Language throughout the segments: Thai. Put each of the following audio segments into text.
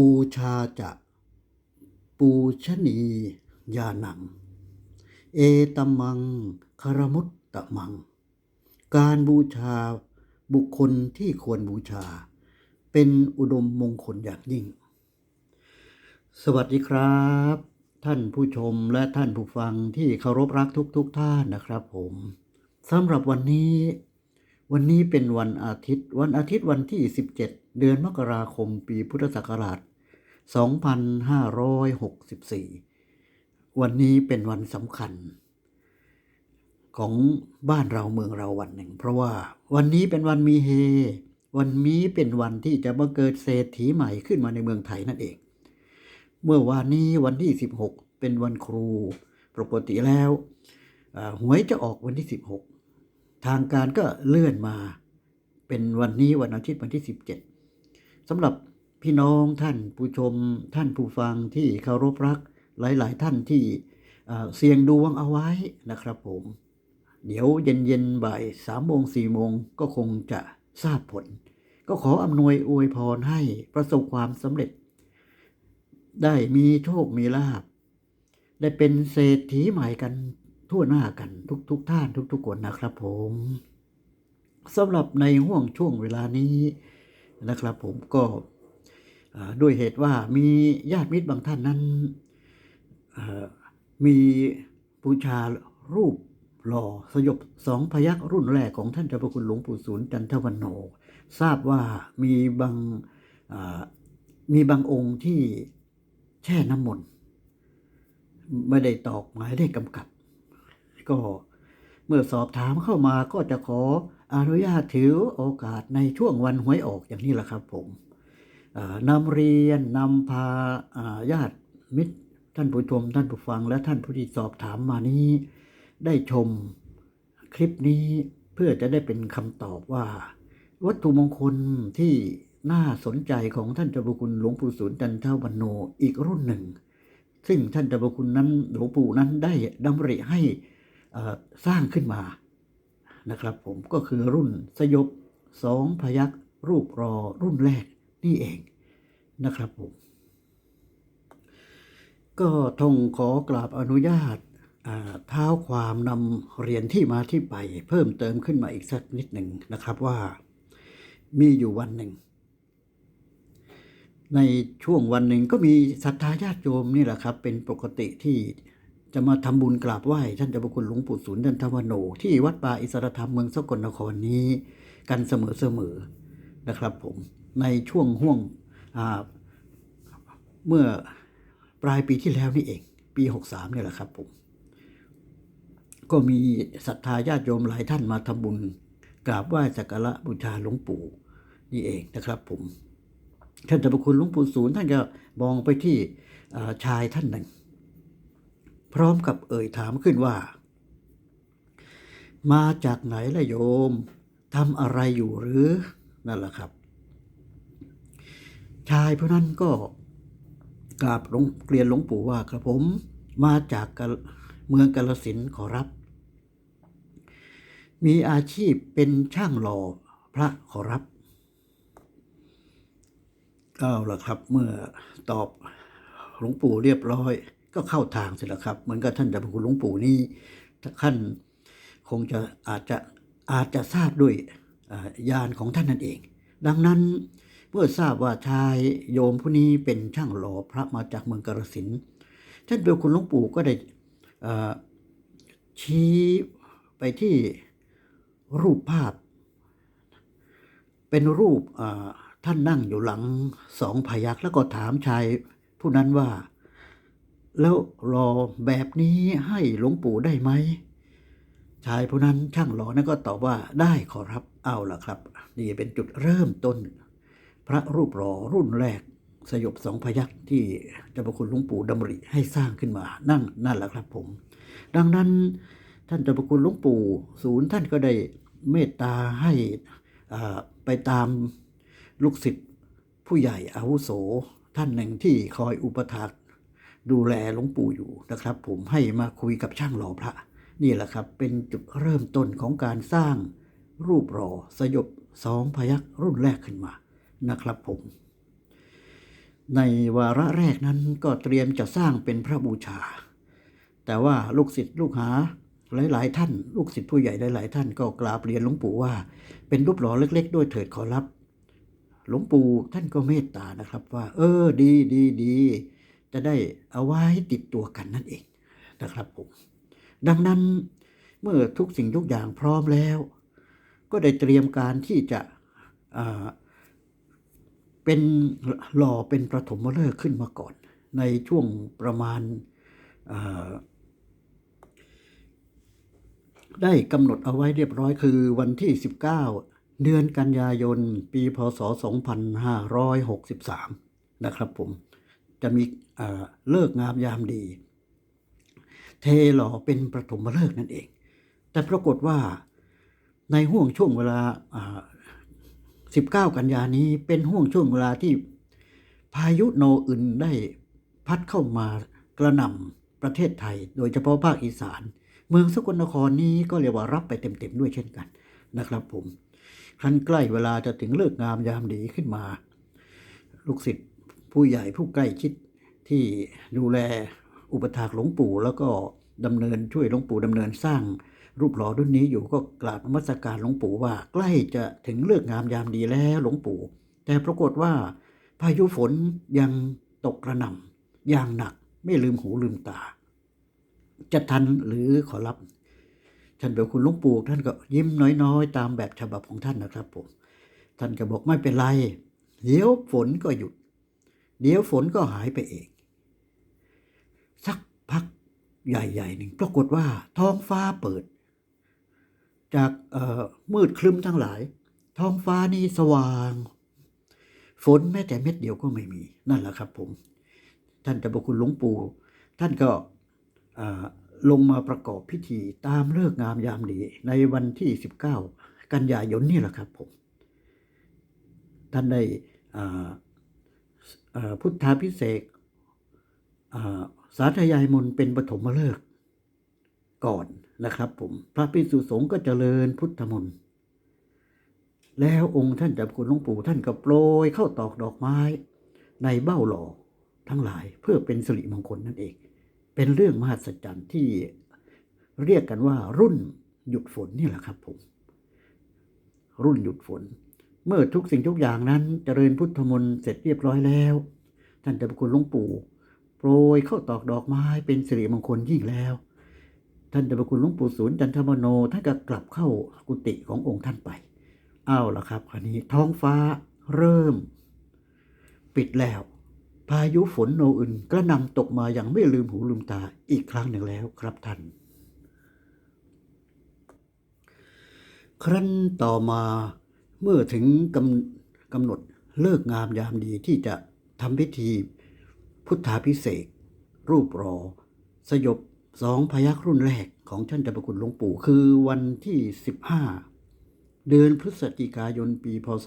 ปูชาจะปูชนียานัง เอตมังคารมุตตะมัง การบูชาบุคคลที่ควรบูชา เป็นอุดมมงคลอย่างยิ่ง สวัสดีครับ ท่านผู้ชมและท่านผู้ฟังที่เคารพรักทุกๆทท่านนะครับผมสำหรับวันนี้ วันนี้เป็นวันอาทิตย์ วันอาทิตย์วันที่ 17 เดือนมกราคมปีพุทธศักราช 2564 วันนี้เป็นวันสำคัญ ของบ้านเราเมืองเราวันหนึ่ง เพราะว่าวันนี้เป็นวันมีเฮ วันนี้เป็นวันที่จะบังเกิดเศรษฐีใหม่ขึ้นมาในเมืองไทยนั่นเอง เมื่อวานนี้วันที่ 16 เป็นวันครู ปกติแล้วหวยจะออกวันที่ 16 ทางการก็เลื่อนมาเป็นวันนี้วันอาทิตย์วันที่ 17 สำหรับพี่น้องท่านผู้ชมท่านผู้ฟังที่เคารพรักหลาย ๆ ท่านที่เสี่ยงดวงเอาไว้นะครับผม เดี๋ยวเย็นๆบ่ายสามโมงสี่โมงก็คงจะทราบผล ก็ขออำนวยอวยพรให้ประสบความสำเร็จ ได้มีโชคมีลาภได้เป็นเศรษฐีใหม่กันทั่วหน้ากันทุกๆทท่านทุกๆคนนะครับผมสำหรับในห่วงช่วงเวลานี้ นะครับผมก็ด้วยเหตุว่ามีญาติมิตรบางท่านนั้นมีบูชารูปหล่อสยบสองพยักรุ่นแรกของท่านเจ้าพระคุณหลวงปู่ศูนย์จันทวันโน ทราบว่ามีบางมีบางองค์ที่แช่น้ำมนต์ไม่ได้ตอกหมายได้กำกับ ก็เมื่อสอบถามเข้ามาก็จะขอ อนุญาตถือโอกาสในช่วงวันหวยออกอย่างนี้แหละครับผมนำเรียนนำพาญาติมิตรท่านผู้ชมท่านผู้ฟังและท่านผู้ที่สอบถามมานี้ ได้ชมคลิปนี้เพื่อจะได้เป็นคำตอบว่า วัตถุมงคลที่น่าสนใจของท่านเจ้าพรคุณหลวงปู่ศูนย์จันทวันโนอีกรุ่นหนึ่ง ซึ่งท่านเจ้าพรคุณนั้นหลวงปู่นั้นได้ดำริให้สร้างขึ้นมา นะครับผมก็คือรุ่นสยบสองพยักรูปรอรุ่นแรกนี่เองนะครับผม ก็ทงขอกราบอนุญาตเท้าความนำเรียนที่มาที่ไป เพิ่มเติมขึ้นมาอีกสักนิดหนึ่งนะครับว่ามีอยู่วันหนึ่ง ในช่วงวันหนึ่งก็มีศรัทธาญาติโยมนี่แหละครับ เป็นปกติที่ จะมาทำบุญกราบไหว้ท่านเจ้าพระคุณหลวงปู่ศูนย์ดันทวโน ที่วัดป่าอิสรธรรมเมืองสกลนครนี้ กันเสมอๆนะครับผมในช่วงห่วงเมื่อปลายปีที่แล้วนี่เอง ปี 63เนี่ยแหละครับผมก็มีศรัทธาญาติโยมหลายท่านมาทำบุญกราบไหว้สักการะบูชาหลวงปู่นี่เองนะครับผมท่านเจ้าพระคุณหลวงปู่ศูนย์ท่านก็มองไปที่ชายท่านหนึ่ง พร้อมกับเอ่ยถามขึ้นว่า มาจากไหนล่ะโยมทำอะไรอยู่หรือนั่นแหละครับ ชายผู้นั้นก็กราบหลวงเรียนหลวงปู่ว่าครับผมมาจากเมืองกาลสินขอรับ มีอาชีพเป็นช่างหล่อพระขอรับเอาละครับเมื่อตอบหลวงปู่เรียบร้อย ก็เข้าทางเสร็จแล้วครับ เหมือนกับท่านจ้าพระคุณหลวงปู่นี่ท่านคงจะอาจจะอาจจะทราบด้วยญาณของท่านนั่นเอง ดังนั้นเมื่อทราบว่าชายโยมผู้นี้เป็นช่างหล่อพระมาจากเมืองกาฬสินท่านเจ้าพระคุณหลวงปู่ก็ได้ชี้ไปที่รูปภาพ เป็นรูปท่านนั่งอยู่หลังสองพยักแล้วก็ถามชายผู้นั้นว่า แล้วรอแบบนี้ให้หลวงปู่ได้ไหมชายผู้นั้นช่างหล่อนั้นก็ตอบว่าได้ขอรับเอาล่ะครับ นี่เป็นจุดเริ่มต้น พระรูปหล่อรุ่นแรกสยบสองพยักที่เจ้าพระคุณหลวงปู่ดำริให้สร้างขึ้นมานั่นนั่นแหละครับผม ดังนั้นท่านเจ้าพระคุณหลวงปู่ศูนย์ท่านก็ได้เมตตาให้อ่าไปตามลูกศิษย์ผู้ใหญ่อาวุโสท่านหนึ่งที่คอยอุปถัมภ์ ดูแลหลวงปู่อยู่นะครับ ผมให้มาคุยกับช่างหล่อพระ นี่แหละครับเป็นจุดเริ่มต้นของการสร้างรูปหล่อสยบสองพยักรุ่นแรกขึ้นมานะครับผม ในวาระแรกนั้นก็เตรียมจะสร้างเป็นพระบูชา แต่ว่าลูกศิษย์ลูกหาหลาย ๆ ท่าน ลูกศิษย์ผู้ใหญ่หลาย ๆ ท่านก็กราบเรียนหลวงปู่ว่า เป็นรูปหล่อเล็ก ๆ ด้วยเถิดขอรับ หลวงปู่ท่านก็เมตตานะครับว่า เออ ดีดีดี จะได้เอาไว้ติดตัวกันนั่นเองนะครับผม ดังนั้นเมื่อทุกสิ่งทุกอย่างพร้อมแล้ว ก็ได้เตรียมการที่จะเป็นหล่อเป็นประถมฤกษ์ขึ้นมาก่อน ในช่วงประมาณาได้กำหนดเอาไว้เรียบร้อยคือวันที่ 19 เดือนกันยายน ปีพศ 2563 นะครับผม จะมี เลิกงามยามดี เทหล่อเป็นประถมฤกษ์นั่นเอง แต่ปรากฏว่าในห่วงช่วงเวลา 19 กันยานี้เป็นห่วงช่วงเวลาที่พายุโนอึนได้พัดเข้ามากระหน่ำประเทศไทย โดยเฉพาะภาคอีสาน เมืองสกลนครนี้ก็เรียกว่ารับไปเต็มๆด้วยเช่นกันนะครับผมครั้นใกล้เวลาจะถึงเลิกงามยามดีขึ้นมา ลูกศิษย์ผู้ใหญ่ผู้ใกล้ชิด ที่ดูแลอุปถากหลวงปู่ แล้วก็ดำเนินช่วยหลวงปู่ดำเนินสร้าง รูปหล่อรุ่นนี้อยู่ก็กราบนมัสการหลวงปู่ว่าใกล้จะถึงเลิกงามยามดีแล้วหลวงปู่ แต่ปรากฏว่า พายุฝนยังตกกระหน่ำอย่างหนักไม่ลืมหูลืมตา จะทันหรือขอรับท่านเป็นคุณหลวงปู่ท่านก็ยิ้มน้อยๆ ตามแบบฉบับของท่านนะครับผม ท่านก็บอกไม่เป็นไร เดี๋ยวฝนก็หยุด เดี๋ยวฝนก็หายไปเอง ใหญ่ๆหนึ่งปรากฏว่าท้องฟ้าเปิด จากมืดคลึ้มทั้งหลาย ท้องฟ้านี่สว่าง ฝนแม้แต่เม็ดเดียวก็ไม่มีนั่นแหละครับผม ท่านเจ้าพระคุณหลวงปู่ท่านก็ลงมาประกอบพิธีตามเลิกงามยามดีในวันที่ 19 กันยายนนี่แหละครับผม ท่านได้พุทธาพิเศษ สาธยายมนเป็นปฐมฤกษ์ก่อนนะครับผมพระภิกษุสงฆ์ก็เจริญพุทธมนต์แล้วองค์ท่านจับคุณหลวงปู่ท่านก็โปรยเข้าตอกดอกไม้ ในเบ้าหล่อทั้งหลายเพื่อเป็นสิริมงคลนั่นเอง เป็นเรื่องมหัศจรรย์ที่เรียกกันว่ารุ่นหยุดฝนนี่แหละครับผม รุ่นหยุดฝน เมื่อทุกสิ่งทุกอย่างนั้นเจริญพุทธมนต์เสร็จเรียบร้อยแล้ว ท่านเจ้าคุณหลวงปู่ โปรยเข้าตอกดอกไม้เป็นสิริมงคลยิ่งแล้ว ท่านเจ้าพระคุณหลวงปู่ศูนย์จันทมโนท่านก็กลับเข้ากุฏิขององค์ท่านไป เอาละครับคราวนี้ท้องฟ้าเริ่ม ปิดแล้ว พายุฝนโนอึนกระนำตกมาอย่างไม่ลืมหูลืมตาอีกครั้งหนึ่งแล้วครับท่าน ครั้นต่อมาเมื่อถึงกำกำหนดเลิกงามยามดีที่จะทำพิธี พุทธาพิเศษรูปรอ สยบสองพยัคฆ์รุ่นแรกของท่านเจ้าพระคุณหลวงปู่ คือวันที่ 15 เดือนพฤศจิกายนปี พศ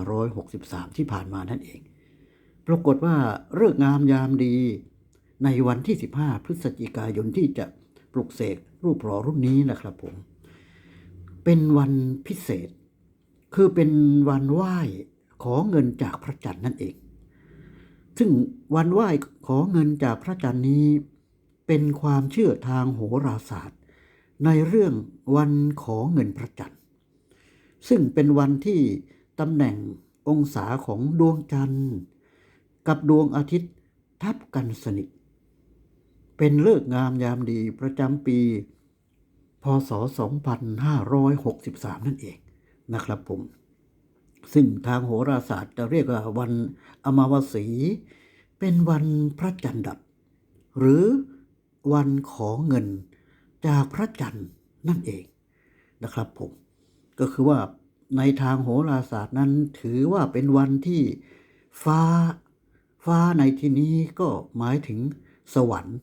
2563 ที่ผ่านมานั่นเอง ปรากฏว่าเลิกษ์งามยามดี ในวันที่ 15 พฤศจิกายนที่จะปลุกเสกรูปหล่อรุ่นนี้นะครับผม เป็นวันพิเศษ คือเป็นวันไหว้ขอเงินจากพระจันทร์นั่นเอง ซึ่งวันไหว้ขอเงินจากพระจันทร์นี้ เป็นความเชื่อทางโหราศาสตร์ ในเรื่องวันขอเงินพระจันทร์ ซึ่งเป็นวันที่ตำแหน่งองศาของดวงจันทร์ กับดวงอาทิตย์ทับกันสนิท เป็นเลิกงามยามดีประจำปี พศ 2563 นั่นเองนะครับผม ซึ่งทางโหราศาสตร์จะเรียกว่าวันอมาวสี เป็นวันพระจันทร์ดับ หรือวันขอเงินจากพระจันทร์นั่นเองนะครับผม ก็คือว่าในทางโหราศาสตร์นั้นถือว่าเป็นวันที่ฟ้า ฟ้าในที่นี้ก็หมายถึงสวรรค์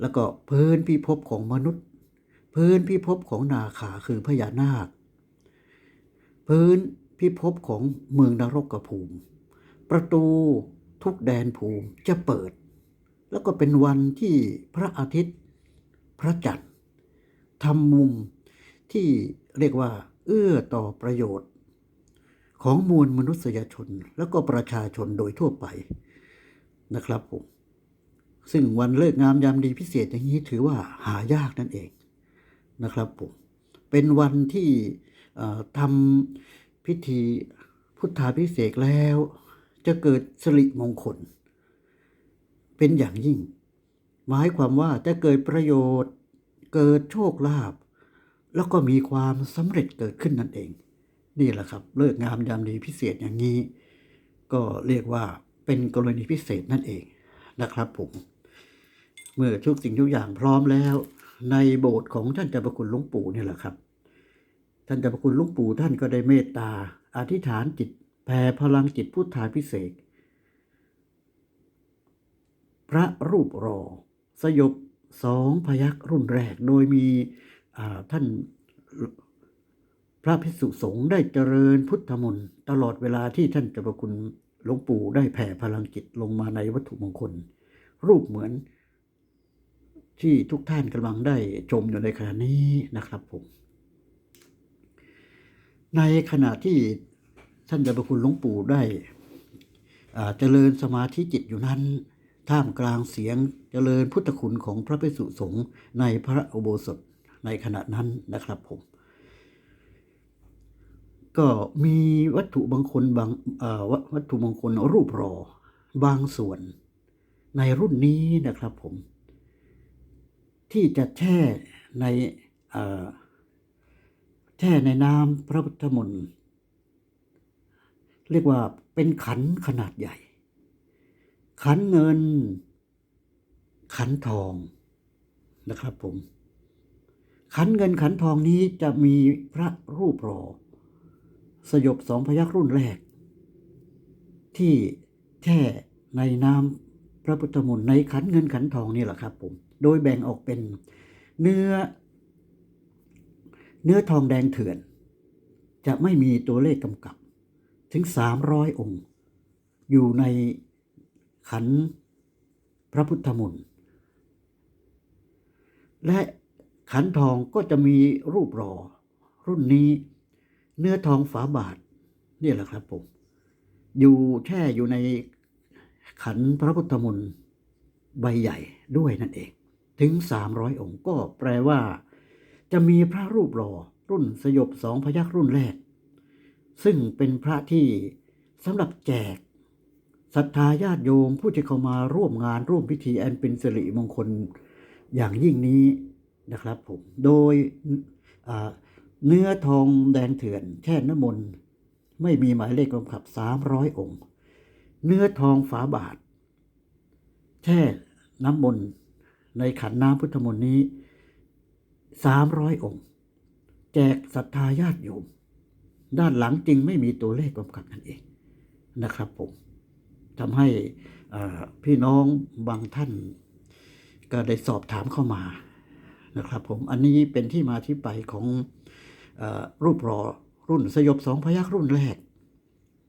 แล้วก็พื้นพิภพของมนุษย์ พื้นพิภพของนาคาคือพญานาค พื้น พิภพของเมืองนรกภูมิ ประตูทุกแดนภูมิจะเปิด แล้วก็เป็นวันที่พระอาทิตย์ พระจันทร์ทำมุมที่เรียกว่า เอื้อต่อประโยชน์ ของมวลมนุษยชนแล้วก็ประชาชนโดยทั่วไปนะครับผมซึ่งวันเลิกงามยามดีพิเศษอย่างนี้ถือว่าหายากนั่นเองนะครับผมเป็นวันที่ทำ พิธีพุทธาพิเศษแล้ว จะเกิดสิริมงคล เป็นอย่างยิ่ง หมายความว่าจะเกิดประโยชน์ เกิดโชคลาภแล้วก็มีความสำเร็จเกิดขึ้นนั่นเอง นี่แหละครับเลิกงามยามดีพิเศษอย่างนี้ ก็เรียกว่าเป็นกรณีพิเศษนั่นเองนะครับผม เมื่อทุกสิ่งทุกอย่างพร้อมแล้ว ในโบสถ์ของท่านเจ้าประคุณหลวงปู่เนี่ยแหละครับ ท่านเจ้าประคุณลวงปู่ท่านก็ได้เมตตา อธิษฐานจิตแผ่พลังจิตพุทธาพิเศษ พระรูปรอ สยบสองพยักรุ่นแรก โดยมีท่านพระภิกษุสงฆ์ได้เจริญพุทธมนต์ตลอดเวลาที่ท่านเจ้าประคุณหลวงปู่ได้แผ่พลังจิตลงมาในวัตถุมงคล รูปเหมือนที่ทุกท่านกำลังได้ชมอยู่ในขณะนี้นะครับผม ในขณะที่ท่านเจ้าประคุณหลวงปู่ได้เจริญสมาธิจิตอยู่นั้น ท่ามกลางเสียงเจริญพุทธคุณของพระภิกษุสงฆ์ในพระอุโบสถในขณะนั้นนะครับผม ก็มีวัตถุบางคนบางวัตถุมงคลรูปรอบางส่วนในรุ่นนี้นะครับผม ที่จะแช่ในอ่อ แช่ในน้ำพระพุทธมนต์เรียกว่าเป็นขันขนาดใหญ่ ขันเงิน ขันทองนะครับผม ขันเงินขันทองนี้จะมีพระรูปรอ สยบสองพยักรุ่นแรก ที่แช่ในน้ำพระพุทธมนต์ในขันเงินขันทองนี่แหละครับผม โดยแบ่งออกเป็นเนื้อ เนื้อทองแดงเถื่อน จะไม่มีตัวเลขกำกับ ถึงสามร้อยองค์ อยู่ในขันพระพุทธมนต์และขันทองก็จะมีรูปรอ รุ่นนี้เนื้อทองฝาบาทนี่แหละครับผม อยู่แช่อยู่ในขันพระพุทธมนต์ใบใหญ่ด้วยนั่นเอง ถึง 300 องค์ก็แปลว่า จะมีพระรูปหล่อรุ่นสยบสองพยักรุ่นแรก ซึ่งเป็นพระที่สำหรับแจกศรัทธาญาติโยมผู้ที่เข้ามาร่วมงานร่วมพิธีอันเป็นสิริมงคลอย่างยิ่งนี้นะครับผม โดยเนื้อทองแดงเถื่อนแช่น้ำมนต์ไม่มีหมายเลขกำกับสามร้อยองค์ เนื้อทองฝาบาท แช่น้ำมนต์ในขันน้ำพุทธมนต์นี้ สามร้อยองค์ แจกศรัทธาญาติโยม ด้านหลังจริงไม่มีตัวเลขกำกับนั่นเองนะครับผมทำให้พี่น้องบางท่านก็ได้สอบถามเข้ามานะครับผมอันนี้เป็นที่มาที่ไปของออรูปรอรุ่นสยบสองพยักรุ่นแรก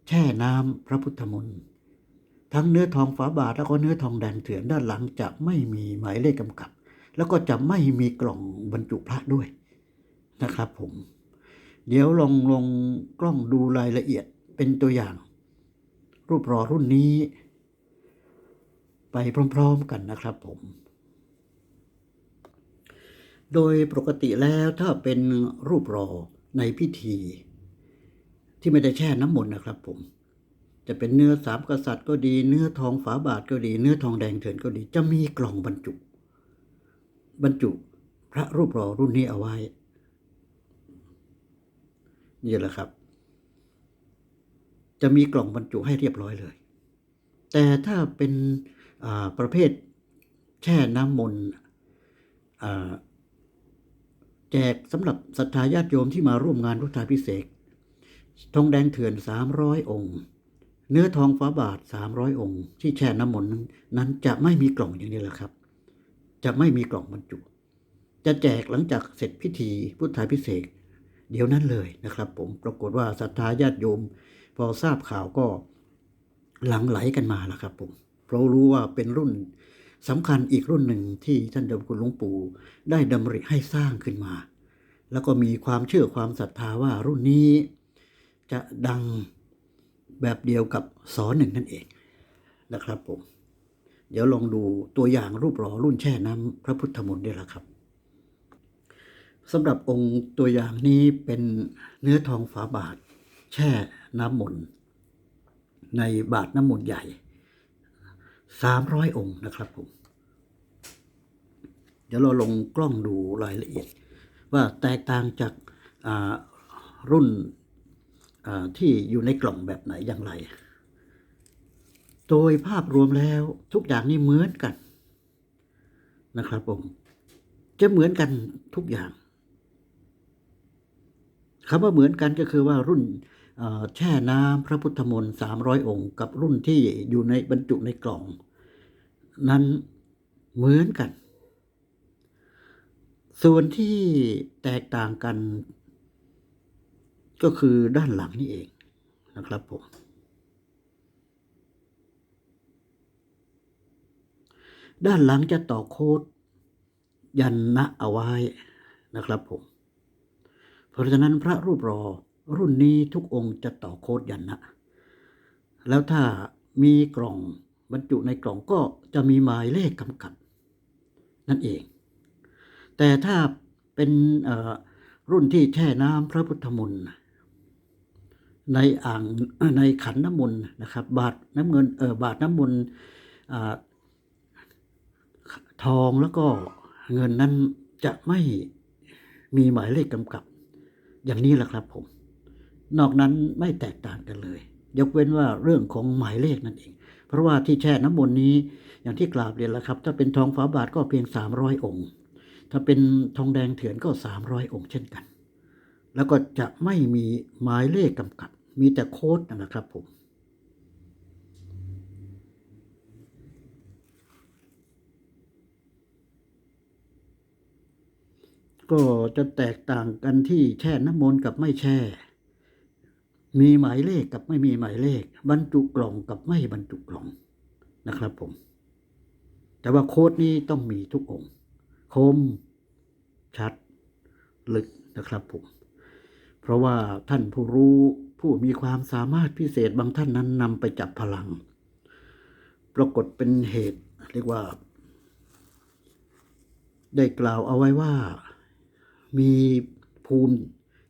แช่น้ำพระพุทธมนต์ทั้งเนื้อทองฝาบาทแล้วก็เนื้อทองแดงเถื่อนด้านหลังจะไม่มีหมายเลขกำกับ แล้วก็จะไม่มีกล่องบรรจุพระด้วยนะครับผม เดี๋ยวลองลองกล้องดูรายละเอียดเป็นตัวอย่าง รูปรอรุ่นนี้ ไปพร้อมๆกันนะครับผม โดยปกติแล้วถ้าเป็นรูปรอในพิธี ที่ไม่ได้แช่น้ำมนต์นะครับผมจะเป็นเนื้อสามกษัตริย์ก็ดี เนื้อทองฝาบาทก็ดี เนื้อทองแดงเถื่อนก็ดี จะมีกล่องบรรจุ บรรจุพระรูปรอรุ่นนี้เอาไว้ นี่แหละครับ จะมีกล่องบรรจุให้เรียบร้อยเลย แต่ถ้าเป็นประเภทแช่น้ำมนต์แจกสำหรับศรัทธาญาติโยมที่มาร่วมงานพุทธาพิเศษทองแดงเถื่อนสามร้อยองค์ เนื้อทองฟ้าบาทสามร้อยองค์ ที่แช่น้ำมนต์นั้นจะไม่มีกล่องอย่างนี้แหละครับ จะไม่มีกล่องบรรจุ จะแจกหลังจากเสร็จพิธีพุทธาพิเศษเดี๋ยวนั้นเลยนะครับ ผมปรากฏว่าศรัทธาญาติโยม พอทราบข่าวก็หลังไหลกันมาแล้วครับผมเพราะรู้ว่าเป็นรุ่นสำคัญอีกรุ่นหนึ่งที่ท่านเจ้าคุณหลวงปู่ได้ดำริให้สร้างขึ้นมา แล้วก็มีความเชื่อความศรัทธาว่ารุ่นนี้จะดังแบบเดียวกับสอหนึ่งนั่นเองนะครับผม เดี๋ยวลองดูตัวอย่างรูปหล่อรุ่นแช่น้ำพระพุทธมนต์ด้วยละครับสำหรับองค์ตัวอย่างนี้เป็นเนื้อทองฝาบาท แช่น้ำมนต์ในบาทน้ำมนต์ใหญ่300องค์นะครับผม เดี๋ยวเราลงกล้องดูรายละเอียด ว่าแตกต่างจากรุ่นที่อยู่ในกล่องแบบไหนอย่างไร โดยภาพรวมแล้วทุกอย่างนี่เหมือนกันนะครับผมจะเหมือนกันทุกอย่างคำว่าเหมือนกันก็คือว่ารุ่นแช่น้ำพระพุทธมนต์สามร้อยองค์ กับรุ่นที่อยู่ในบรรจุในกล่อง นั้นเหมือนกัน ส่วนที่แตกต่างกัน ก็คือด้านหลังนี่เองนะครับผม ด้านหลังจะต่อโค้ดยันนะเอาไว้นะครับผม เพราะฉะนั้นพระรูปรอรุ่นนี้ทุกองค์จะต่อโค้ดยันนะ แล้วถ้ามีกล่องบรรจุในกล่องก็จะมีหมายเลขกำกับ นั่นเอง แต่ถ้าเป็นรุ่นที่แช่น้ำพระพุทธมนต์ในอ่างในขันน้ำมนต์นะครับ บาทน้ำเงินเออบาทน้ำมนต์ ทองแล้วก็เงินนั้นจะไม่มีหมายเลขกำกับ อย่างนี้แหละครับผม นอกนั้นไม่แตกต่างกันเลย ยกเว้นว่าเรื่องของหมายเลขนั่นเอง เพราะว่าที่แช่น้ำมนต์นี้อย่างที่กราบเรียนแล้วครับ ถ้าเป็นทองฝาบาทก็เพียง 300 องค์ ถ้าเป็นทองแดงเถื่อนก็ 300 องค์เช่นกัน แล้วก็จะไม่มีหมายเลขกำกับ มีแต่โค้ดนะครับผม ก็จะแตกต่างกันที่แช่น้ำมนต์กับไม่แช่ มีหมายเลขกับไม่มีหมายเลข บรรจุกล่องกับไม่บรรจุกล่องนะครับผม แต่ว่าโค้ดนี้ต้องมีทุกองค์ คม ชัด ลึกนะครับผม เพราะว่าท่านผู้รู้ผู้มีความสามารถพิเศษบางท่านนั้นนำไปจับพลัง ปรากฏเป็นเหตุเรียกว่า ได้กล่าวเอาไว้ว่า มีภูมิ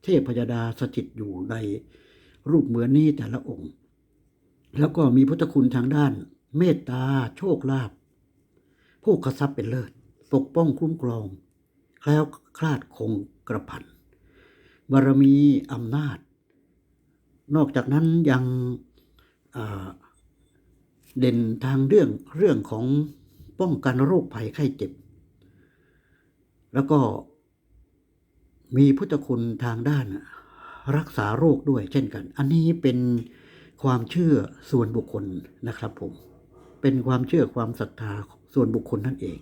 เทพพยดาสถิตอยู่ในรูปเหมือนนี้แต่ละองค์ แล้วก็มีพุทธคุณทางด้าน เมตตา โชคลาภผู้กระซับเป็นเลิศ ปกป้องคุ้มครอง แคล้วคลาดคงกระพันบารมีอำนาจ นอกจากนั้นยังเด่นทางเรื่องเรื่องของป้องกันโรคภัยไข้เจ็บ แล้วก็ มีพุทธคุณทางด้านรักษาโรคด้วยเช่นกัน อันนี้เป็นความเชื่อส่วนบุคคลนะครับผม เป็นความเชื่อความศรัทธาส่วนบุคคลนั่นเอง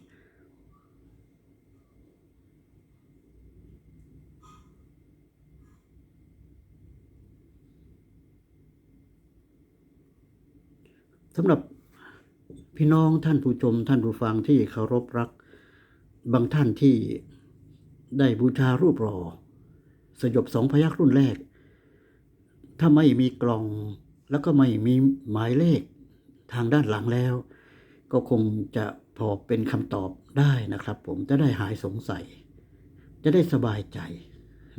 สำหรับพี่น้องท่านผู้ชมท่านผู้ฟังที่เคารพรัก บางท่านที่ ได้บูชารูปหล่อสยบสองพยักรุ่นแรก ถ้าไม่มีกล่องแล้วก็ไม่มีหมายเลขทางด้านหลังแล้ว ก็คงจะพอเป็นคำตอบได้นะครับ ผมจะได้หายสงสัย จะได้สบายใจ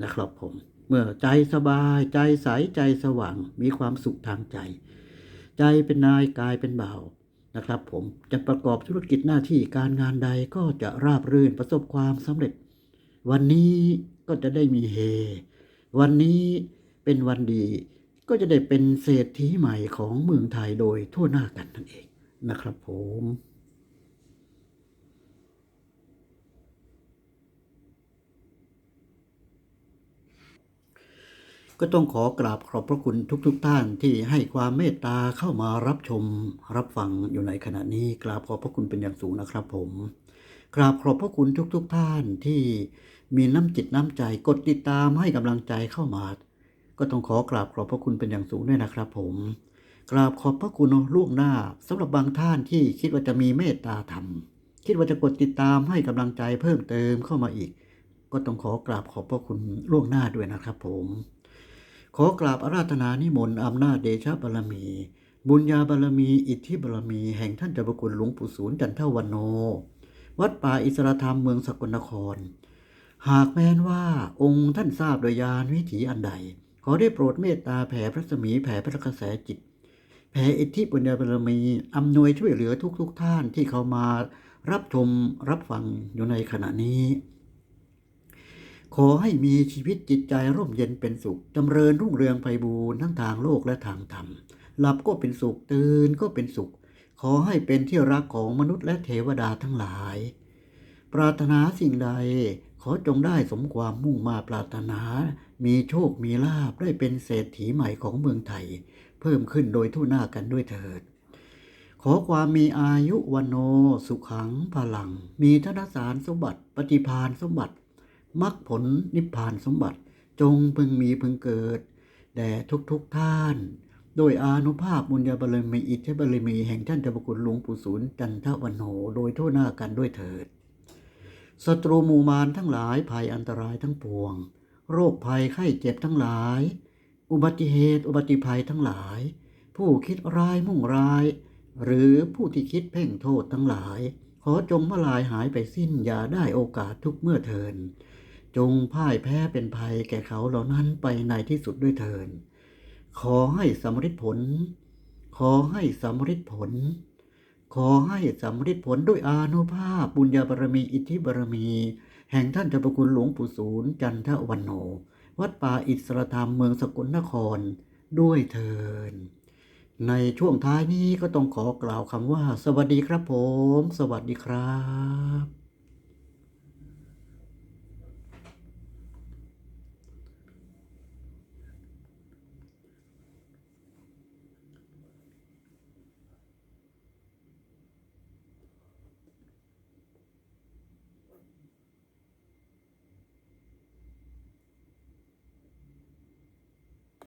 นะครับผม เมื่อใจสบายใจใสใจสว่างมีความสุขทางใจ ใจเป็นนายกายเป็นบ่าวนะครับ ผมจะประกอบธุรกิจหน้าที่การงานใดก็จะราบรื่นประสบความสำเร็จ วันนี้ก็จะได้มีเฮ วันนี้เป็นวันดีก็จะได้เป็นเศรษฐีใหม่ของเมืองไทยโดยทั่วหน้ากันนั่นเองนะครับผมก็ต้องขอกราบขอบพระคุณทุกๆทท่านที่ให้ความเมตตาเข้ามารับชม รับฟังอยู่ในขณะนี้กราบขอบพระคุณเป็นอย่างสูงนะครับผม กราบขอบพระคุณทุกๆทท่านที่มีน้ำจิตน้ำใจกดติดตามให้กำลังใจเข้ามา ก็ต้องขอกราบขอบพระคุณเป็นอย่างสูงด้วยนะครับ ผม กราบขอบพระคุณล่วงหน้าสำหรับบางท่านที่คิดว่าจะมีเมตตาธรรม คิดว่าจะกดติดตามให้กำลังใจเพิ่มเติมเข้ามาอีก ก็ต้องขอกราบขอบพระคุณล่วงหน้าด้วยนะครับ ผม ขอกราบอาราธนานิมนต์อำนาจเดชะบารมี บุญญาบารมี อิทธิบารมี แห่งท่านเจ้าพระคุณหลวงปู่ศูนย์จันทวันโน วัดป่าอิสรธรรมเมืองสกลนคร หากแม้นว่าองค์ท่านทราบโดยญาณวิถีอันใด ขอได้โปรดเมตตาแผ่พระสมีแผ่พระกระแสจิต แผ่อิทธิบุญญาบารมีอำนวยช่วยเหลือทุกทุกท่านที่เขามารับชมรับฟังอยู่ในขณะนี้ ขอให้มีชีวิตจิตใจร่มเย็นเป็นสุขจำเริญรุ่งเรืองไพบูรณ์ทั้งทางโลกและทางธรรมหลับก็เป็นสุขตื่นก็เป็นสุข ขอให้เป็นที่รักของมนุษย์และเทวดาทั้งหลาย ปรารถนาสิ่งใดขอจงได้สมความมุ่งมาปรารถนา มีโชคมีลาภได้เป็นเศรษฐีใหม่ของเมืองไทย เพิ่มขึ้นโดยทั่หน้ากันด้วยเถิด ขอความมีอายุวันโน สุขังพลัง มีธนสารสมบัติ ปฏิพานสมบัติมรรคผลนิพพานสมบัติ จงพึงมีพึงเกิด แด่ทุกๆทท่าน โดยอานุภาพบุญญาบารมีอิทธิบารมีแห่งท่านเจ้าพระคุณหลวงปู่ศูนย์จันทวันโนโดยทั่วหน้ากันด้วยเถิดศัตรูมูมารทั้งหลายภัยอันตรายทั้งปวง โรคภัยไข้เจ็บทั้งหลาย อุบัติเหตุอุบัติภัยทั้งหลาย ผู้คิดร้ายมุ่งร้าย หรือผู้ที่คิดเพ่งโทษทั้งหลาย ขอจงมาลายหายไปสิ้นอย่าได้โอกาสทุกเมื่อเทินจงพ่ายแพ้เป็นภัยแก่เขาเหล่านั้นไปในที่สุดด้วยเทิน ขอให้สำเร็จผล ขอให้สำเร็จผล ขอให้สำเร็จผลด้วยอานุภาพบุญญาบารมีอิทธิบารมี แห่งท่านเจ้าพระคุณหลวงปู่ศูนย์จันทวันโน วัดป่าอิสรธรรมเมืองสกลนครด้วยเทินในช่วงท้ายนี้ก็ต้องขอกล่าวคำว่า สวัสดีครับผม สวัสดีครับ